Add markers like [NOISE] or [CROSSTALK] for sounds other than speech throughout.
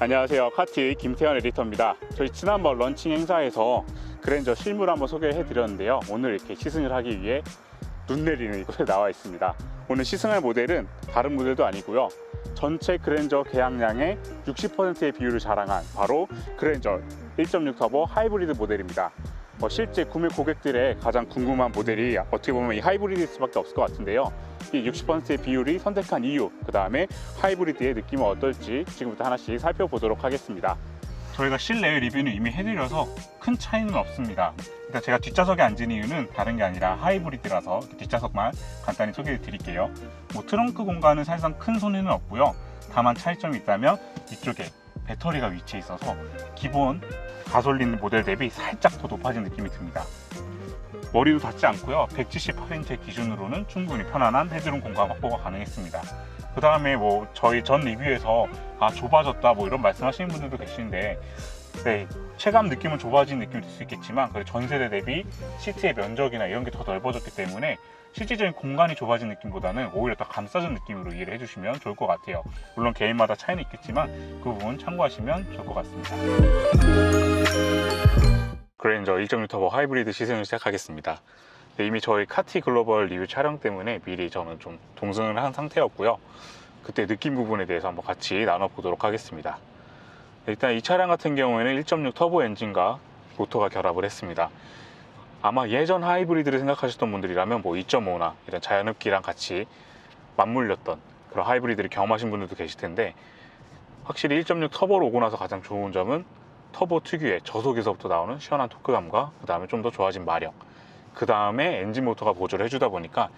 안녕하세요. 카티 김태현 에디터입니다. 저희 지난번 런칭 행사에서 그랜저 실물 한번 소개해 드렸는데요. 오늘 이렇게 시승을 하기 위해 눈 내리는 이곳에 나와 있습니다. 오늘 시승할 모델은 다른 모델도 아니고요. 전체 그랜저 계약량의 60%의 비율을 자랑한 바로 그랜저 1.6 터보 하이브리드 모델입니다. 어, 실제 구매 고객들의 가장 궁금한 모델이 어떻게 보면 이 하이브리드일 수밖에 없을 것 같은데요. 이 60%의 비율이 선택한 이유, 그 다음에 하이브리드의 느낌은 어떨지 지금부터 하나씩 살펴보도록 하겠습니다. 저희가 실내 리뷰는 이미 해드려서 큰 차이는 없습니다. 일단 제가 뒷좌석에 앉은 이유는 다른 게 아니라 하이브리드라서 뒷좌석만 간단히 소개해 드릴게요. 뭐 트렁크 공간은 사실상 큰 손해는 없고요. 다만 차이점이 있다면 이쪽에 배터리가 위치해 있어서 기본 가솔린 모델 대비 살짝 더 높아진 느낌이 듭니다. 머리도 닿지 않고요. 178인치 기준으로는 충분히 편안한 헤드룸 공간 확보가 가능했습니다. 그 다음에 뭐 저희 전 리뷰에서 아 좁아졌다 뭐 이런 말씀하시는 분들도 계시는데 네, 체감 느낌은 좁아진 느낌이 들 수 있겠지만 그 전세대 대비 시트의 면적이나 이런 게 더 넓어졌기 때문에 실질적인 공간이 좁아진 느낌보다는 오히려 더 감싸진 느낌으로 이해를 해주시면 좋을 것 같아요. 물론 개인마다 차이는 있겠지만 그 부분 참고하시면 좋을 것 같습니다. 그랜저 1.6 터보 하이브리드 시승을 시작하겠습니다. 네, 이미 저희 카티 글로벌 리뷰 촬영 때문에 미리 저는 좀 동승을 한 상태였고요. 그때 느낌 부분에 대해서 한번 같이 나눠보도록 하겠습니다. 일단 이 차량 같은 경우에는 1.6 터보 엔진과 모터가 결합을 했습니다. 아마 예전 하이브리드를 생각하셨던 분들이라면 뭐 2.5나 이런 자연흡기랑 같이 맞물렸던 그런 하이브리드를 경험하신 분들도 계실 텐데 확실히 1.6 터보로 오고 나서 가장 좋은 점은 터보 특유의 저속에서부터 나오는 시원한 토크감과 그 다음에 좀 더 좋아진 마력 그 다음에 엔진 모터가 보조를 해주다 보니까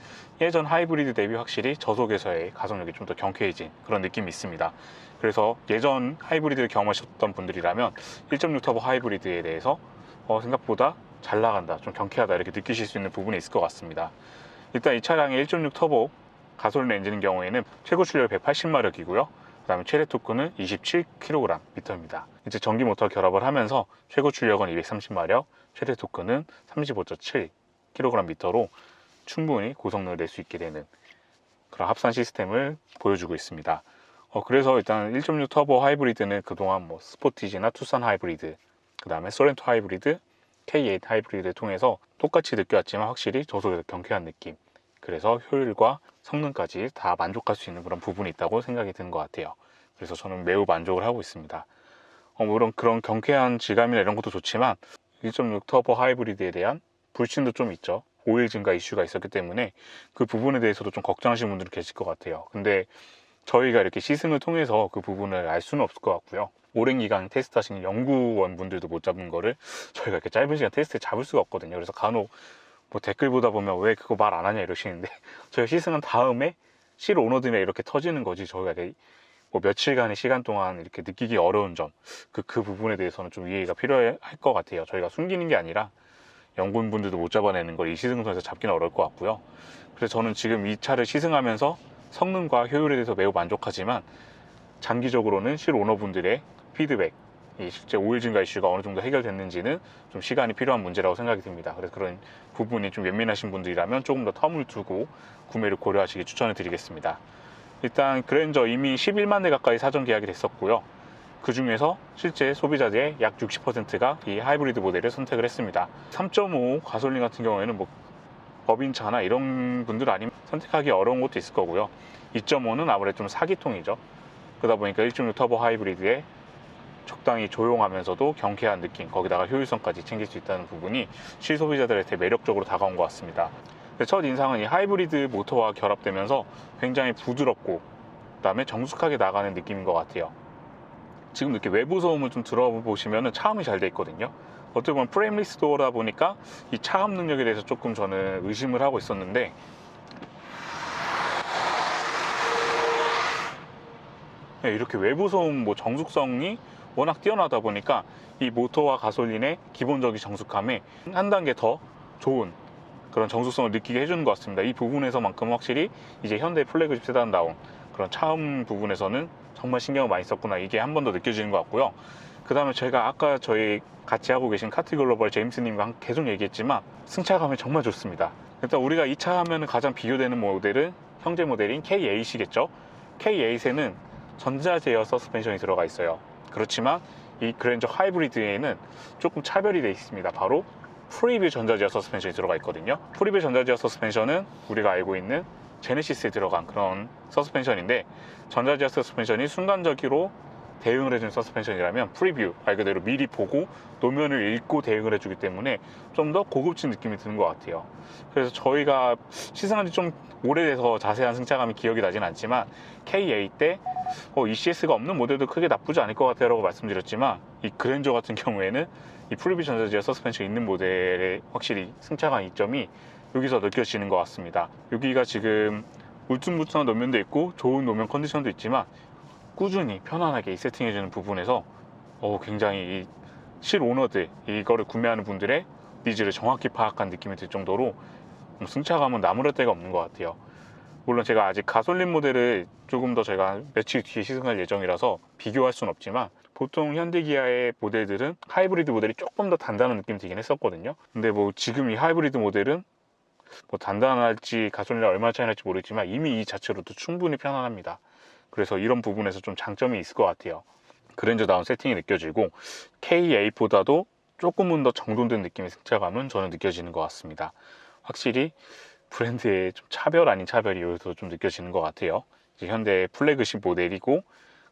예전 하이브리드 대비 확실히 저속에서의 가속력이 좀 더 경쾌해진 그런 느낌이 있습니다. 그래서 예전 하이브리드를 경험하셨던 분들이라면 1.6 터보 하이브리드에 대해서 어, 생각보다 잘 나간다, 좀 경쾌하다 이렇게 느끼실 수 있는 부분이 있을 것 같습니다. 일단 이 차량의 1.6 터보 가솔린 엔진의 경우에는 최고 출력 180마력이고요. 그 다음에 최대 토크는 27kgm입니다. 이제 전기 모터 결합을 하면서 최고 출력은 230마력, 최대 토크는 35.7kgm로 충분히 고성능을 낼 수 있게 되는 그런 합산 시스템을 보여주고 있습니다. 어, 그래서 일단 1.6 터보 하이브리드는 그동안 뭐 스포티지나 투싼 하이브리드, 그 다음에 소렌토 하이브리드, K8 하이브리드를 통해서 똑같이 느껴왔지만 확실히 저속에서 경쾌한 느낌. 그래서 효율과 성능까지 다 만족할 수 있는 그런 부분이 있다고 생각이 드는 것 같아요. 그래서 저는 매우 만족을 하고 있습니다. 어, 물론 그런 경쾌한 질감이나 이런 것도 좋지만 1.6 터보 하이브리드에 대한 불신도 좀 있죠. 오일 증가 이슈가 있었기 때문에 그 부분에 대해서도 좀 걱정하시는 분들이 계실 것 같아요. 근데 저희가 이렇게 시승을 통해서 그 부분을 알 수는 없을 것 같고요. 오랜 기간 테스트 하시는 연구원 분들도 못 잡은 거를 저희가 이렇게 짧은 시간 테스트에 잡을 수가 없거든요. 그래서 간혹 뭐 댓글 보다 보면 왜 그거 말 안 하냐 이러시는데 [LAUGHS] 저희 시승한 다음에 실 오너들이 이렇게 터지는 거지 저희가 이렇게 뭐 며칠간의 시간 동안 이렇게 느끼기 어려운 점, 그, 그 부분에 대해서는 좀 이해가 필요할 것 같아요. 저희가 숨기는 게 아니라 연구원분들도 못 잡아내는 걸 이 시승선에서 잡기는 어려울 것 같고요. 그래서 저는 지금 이 차를 시승하면서 성능과 효율에 대해서 매우 만족하지만 장기적으로는 실 오너분들의 피드백, 이 실제 오일 증가 이슈가 어느 정도 해결됐는지는 좀 시간이 필요한 문제라고 생각이 듭니다. 그래서 그런 부분이 좀 예민하신 분들이라면 조금 더 텀을 두고 구매를 고려하시기 추천을 드리겠습니다. 일단 그랜저 이미 11만 대 가까이 사전 계약이 됐었고요. 그 중에서 실제 소비자들의 약 60%가 이 하이브리드 모델을 선택을 했습니다. 3.5 가솔린 같은 경우에는 뭐 법인차나 이런 분들 아니면 선택하기 어려운 것도 있을 거고요. 2.5는 아무래도 좀 사기통이죠. 그러다 보니까 1.6 터보 하이브리드에 적당히 조용하면서도 경쾌한 느낌, 거기다가 효율성까지 챙길 수 있다는 부분이 실소비자들한테 매력적으로 다가온 것 같습니다. 첫 인상은 이 하이브리드 모터와 결합되면서 굉장히 부드럽고 그 다음에 정숙하게 나가는 느낌인 것 같아요. 지금 이렇게 외부 소음을 좀 들어보시면 차음이 잘 돼 있거든요. 어떻게 보면 프레임리스 도어다 보니까 이 차음 능력에 대해서 조금 저는 의심을 하고 있었는데 네, 이렇게 외부 소음 뭐 정숙성이 워낙 뛰어나다 보니까 이 모터와 가솔린의 기본적인 정숙함에 한 단계 더 좋은 그런 정숙성을 느끼게 해주는 것 같습니다. 이 부분에서만큼 확실히 이제 현대 플래그십 세단다운 그런 차음 부분에서는 정말 신경을 많이 썼구나 이게 한 번 더 느껴지는 것 같고요. 그 다음에 제가 아까 저희 같이 하고 계신 카티 글로벌 제임스님과 계속 얘기했지만 승차감이 정말 좋습니다. 일단 우리가 이 차 하면 가장 비교되는 모델은 형제 모델인 K8이겠죠. K8에는 전자 제어 서스펜션이 들어가 있어요. 그렇지만 이 그랜저 하이브리드에는 조금 차별이 되어 있습니다. 바로 프리뷰 전자제어 서스펜션이 들어가 있거든요. 프리뷰 전자제어 서스펜션은 우리가 알고 있는 제네시스에 들어간 그런 서스펜션인데 전자제어 서스펜션이 순간적으로 대응을 해주는 서스펜션이라면 프리뷰 말 그대로 미리 보고 노면을 읽고 대응을 해주기 때문에 좀 더 고급진 느낌이 드는 것 같아요. 그래서 저희가 시승한 지 좀 오래돼서 자세한 승차감이 기억이 나진 않지만 KA 때 어, ECS가 없는 모델도 크게 나쁘지 않을 것 같아요 라고 말씀드렸지만 이 그랜저 같은 경우에는 이 프리뷰 전자제어 서스펜션 있는 모델의 확실히 승차감 이점이 여기서 느껴지는 것 같습니다. 여기가 지금 울퉁불퉁한 노면도 있고 좋은 노면 컨디션도 있지만 꾸준히 편안하게 세팅해주는 부분에서 어, 굉장히 이 실오너들 이거를 구매하는 분들의 니즈를 정확히 파악한 느낌이 들 정도로 음, 승차감은 나무랄 데가 없는 것 같아요. 물론 제가 아직 가솔린 모델을 조금 더 제가 며칠 뒤에 시승할 예정이라서 비교할 수는 없지만 보통 현대기아의 모델들은 하이브리드 모델이 조금 더 단단한 느낌이 들긴 했었거든요. 근데 뭐 지금 이 하이브리드 모델은 뭐 단단할지 가솔린이랑 얼마나 차이 날지 모르겠지만 이미 이 자체로도 충분히 편안합니다. 그래서 이런 부분에서 좀 장점이 있을 것 같아요. 그랜저다운 세팅이 느껴지고 K8보다도 조금은 더 정돈된 느낌의 승차감은 저는 느껴지는 것 같습니다. 확실히 브랜드의 좀 차별 아닌 차별이 여기서 좀 느껴지는 것 같아요. 이제 현대 플래그십 모델이고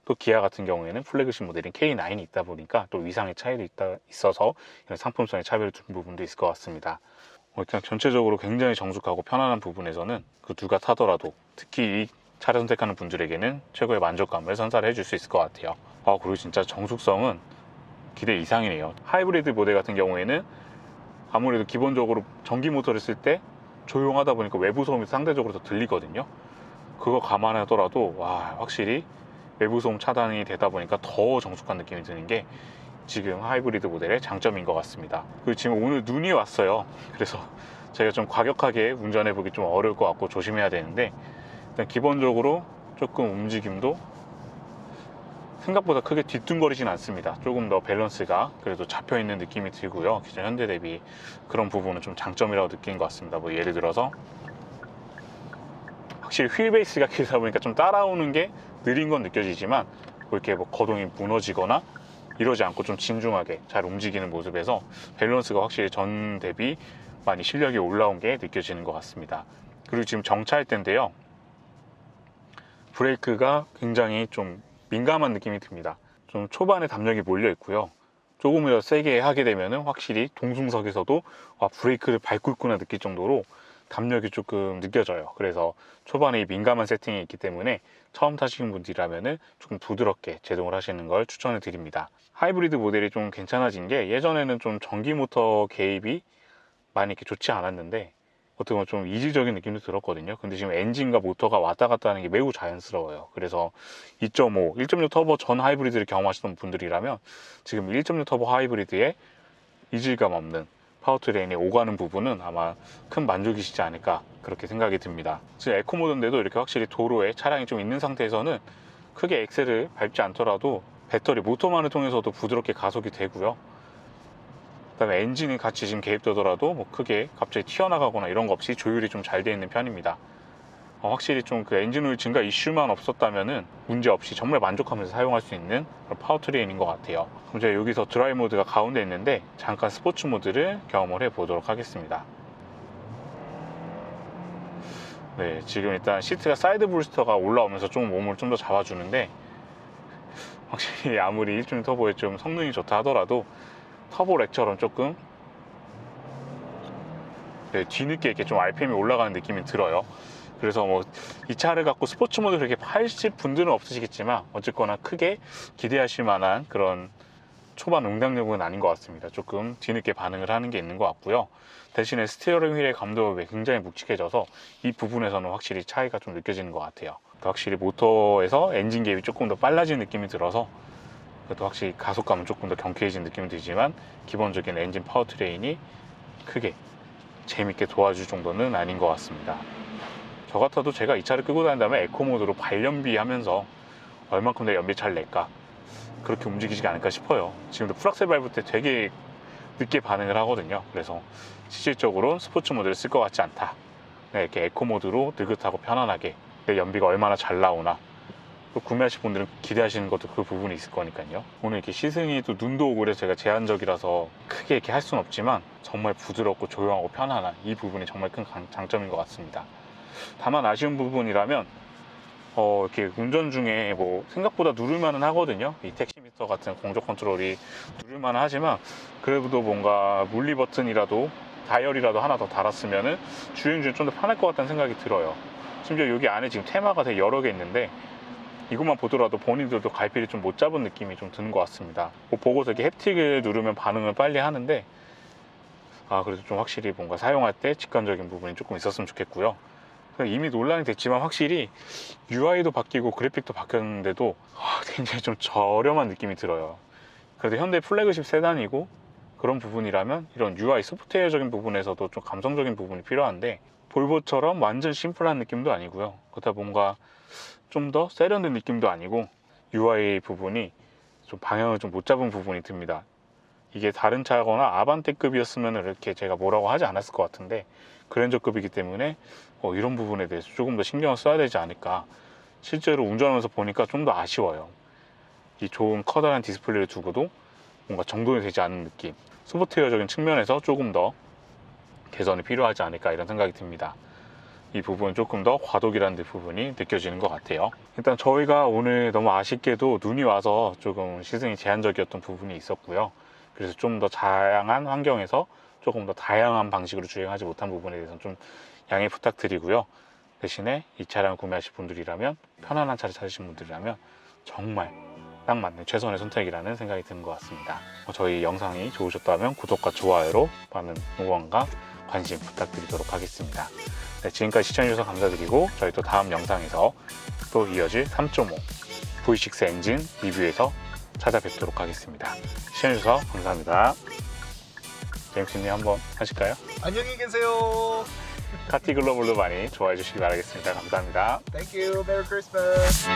또 기아 같은 경우에는 플래그십 모델인 K9이 있다 보니까 또 위상의 차이도 있다, 있어서 이런 상품성의 차별을 두는 부분도 있을 것 같습니다. 어, 그냥 전체적으로 굉장히 정숙하고 편안한 부분에서는 그 누가 타더라도 특히 이 차를 선택하는 분들에게는 최고의 만족감을 선사를 해줄 수 있을 것 같아요. 아, 그리고 진짜 정숙성은 기대 이상이네요. 하이브리드 모델 같은 경우에는 아무래도 기본적으로 전기 모터를 쓸 때 조용하다 보니까 외부 소음이 상대적으로 더 들리거든요. 그거 감안하더라도 와 확실히 외부 소음 차단이 되다 보니까 더 정숙한 느낌이 드는 게 지금 하이브리드 모델의 장점인 것 같습니다. 그리고 지금 오늘 눈이 왔어요. 그래서 제가 좀 과격하게 운전해 보기 좀 어려울 것 같고 조심해야 되는데 일단 기본적으로 조금 움직임도 생각보다 크게 뒤뚱거리진 않습니다. 조금 더 밸런스가 그래도 잡혀 있는 느낌이 들고요. 기존 현대 대비 그런 부분은 좀 장점이라고 느낀 것 같습니다. 뭐 예를 들어서 확실히 휠 베이스가 [LAUGHS] 길다 보니까 좀 따라오는 게 느린 건 느껴지지만 그렇게 뭐 거동이 무너지거나 이러지 않고 좀 진중하게 잘 움직이는 모습에서 밸런스가 확실히 전 대비 많이 실력이 올라온 게 느껴지는 것 같습니다. 그리고 지금 정차할 때인데요. 브레이크가 굉장히 좀 민감한 느낌이 듭니다. 좀 초반에 담력이 몰려 있고요. 조금이라도 세게 하게 되면 확실히 동승석에서도 와, 브레이크를 밟고 있구나 느낄 정도로 담력이 조금 느껴져요. 그래서 초반에 이 민감한 세팅이 있기 때문에 처음 타시는 분들이라면 조금 부드럽게 제동을 하시는 걸 추천을 드립니다. 하이브리드 모델이 좀 괜찮아진 게 예전에는 좀 전기 모터 개입이 많이 이렇게 좋지 않았는데 어떻게 보면 좀 이질적인 느낌도 들었거든요. 근데 지금 엔진과 모터가 왔다 갔다 하는 게 매우 자연스러워요. 그래서 2.5, 1.6 터보 전 하이브리드를 경험하시던 분들이라면 지금 1.6 터보 하이브리드에 이질감 없는 파워트레인이 오가는 부분은 아마 큰 만족이시지 않을까 그렇게 생각이 듭니다. 지금 에코모드인데도 이렇게 확실히 도로에 차량이 좀 있는 상태에서는 크게 엑셀을 밟지 않더라도 배터리 모터만을 통해서도 부드럽게 가속이 되고요. 그 다음에 엔진이 같이 지금 개입되더라도 뭐 크게 갑자기 튀어나가거나 이런 거 없이 조율이 좀 잘 되어 있는 편입니다. 어, 확실히 좀 그 엔진 오일 증가 이슈만 없었다면은 문제 없이 정말 만족하면서 사용할 수 있는 파워트레인인 것 같아요. 그럼 제가 여기서 드라이 모드가 가운데 있는데 잠깐 스포츠 모드를 경험을 해 보도록 하겠습니다. 네, 지금 일단 시트가 사이드 브루스터가 올라오면서 좀 몸을 좀 더 잡아주는데 확실히 아무리 1.6 터보에 좀 성능이 좋다 하더라도 터보 렉처럼 조금 네, 뒤늦게 이렇게 좀 RPM이 올라가는 느낌이 들어요. 그래서 뭐 이 차를 갖고 스포츠 모드 그렇게 파실 분들은 없으시겠지만 어쨌거나 크게 기대하실 만한 그런 초반 응당력은 아닌 것 같습니다. 조금 뒤늦게 반응을 하는 게 있는 것 같고요. 대신에 스티어링 휠의 감독이 굉장히 묵직해져서 이 부분에서는 확실히 차이가 좀 느껴지는 것 같아요. 확실히 모터에서 엔진 갭이 조금 더 빨라진 느낌이 들어서 그래도 확실히 가속감은 조금 더 경쾌해진 느낌이 들지만 기본적인 엔진 파워트레인이 크게 재밌게 도와줄 정도는 아닌 것 같습니다. 저 같아도 제가 이 차를 끄고 다닌다면 에코 모드로 발연비 하면서 얼만큼 내 연비 잘 낼까 그렇게 움직이지 않을까 싶어요. 지금도 풀악셀 밟을 때 되게 늦게 반응을 하거든요. 그래서 실질적으로 스포츠 모드를 쓸 것 같지 않다. 네, 이렇게 에코 모드로 느긋하고 편안하게 내 연비가 얼마나 잘 나오나 또 구매하실 분들은 기대하시는 것도 그 부분이 있을 거니까요. 오늘 이렇게 시승이 또 눈도 오고 그래서 제가 제한적이라서 크게 이렇게 할 수는 없지만 정말 부드럽고 조용하고 편안한 이 부분이 정말 큰 강- 장점인 것 같습니다. 다만 아쉬운 부분이라면 어, 이렇게 운전 중에 뭐 생각보다 누를만은 하거든요. 이 택시미터 같은 공조 컨트롤이 누를만은 하지만 그래도 뭔가 물리 버튼이라도 다이얼이라도 하나 더 달았으면은 주행 중에 좀 더 편할 것 같다는 생각이 들어요. 심지어 여기 안에 지금 테마가 되게 여러 개 있는데 이것만 보더라도 본인들도 갈피를 좀 못 잡은 느낌이 좀 드는 것 같습니다. 뭐 보고서 이렇게 햅틱을 누르면 반응을 빨리 하는데 아 그래도 좀 확실히 뭔가 사용할 때 직관적인 부분이 조금 있었으면 좋겠고요. 이미 논란이 됐지만 확실히 UI도 바뀌고 그래픽도 바뀌었는데도 아, 굉장히 좀 저렴한 느낌이 들어요. 그래도 현대 플래그십 세단이고 그런 부분이라면 이런 UI 소프트웨어적인 부분에서도 좀 감성적인 부분이 필요한데 볼보처럼 완전 심플한 느낌도 아니고요. 그렇다 뭔가 좀 더 세련된 느낌도 아니고 UI 부분이 좀 방향을 좀 못 잡은 부분이 듭니다. 이게 다른 차거나 아반떼급이었으면 이렇게 제가 뭐라고 하지 않았을 것 같은데 그랜저급이기 때문에 어, 이런 부분에 대해서 조금 더 신경을 써야 되지 않을까. 실제로 운전하면서 보니까 좀 더 아쉬워요. 이 좋은 커다란 디스플레이를 두고도 뭔가 정돈이 되지 않은 느낌. 소프트웨어적인 측면에서 조금 더 개선이 필요하지 않을까 이런 생각이 듭니다. 이 부분 조금 더 과도기라는 부분이 느껴지는 것 같아요. 일단 저희가 오늘 너무 아쉽게도 눈이 와서 조금 시승이 제한적이었던 부분이 있었고요. 그래서 좀 더 다양한 환경에서 조금 더 다양한 방식으로 주행하지 못한 부분에 대해서는 좀 양해 부탁드리고요. 대신에 이 차량 구매하실 분들이라면 편안한 차를 찾으신 분들이라면 정말 딱 맞는 최선의 선택이라는 생각이 드는 것 같습니다. 어, 저희 영상이 좋으셨다면 구독과 좋아요로 많은 응원과 관심 부탁드리도록 하겠습니다. 네, 지금까지 시청해주셔서 감사드리고 저희 또 다음 영상에서 또 이어질 3.5 V6 엔진 리뷰에서 찾아뵙도록 하겠습니다. 시청해주셔서 감사합니다. 제임스님 한번 하실까요? 안녕히 계세요. 카티 글로벌도 많이 좋아해 주시기 바라겠습니다. 감사합니다. Thank you. Merry Christmas.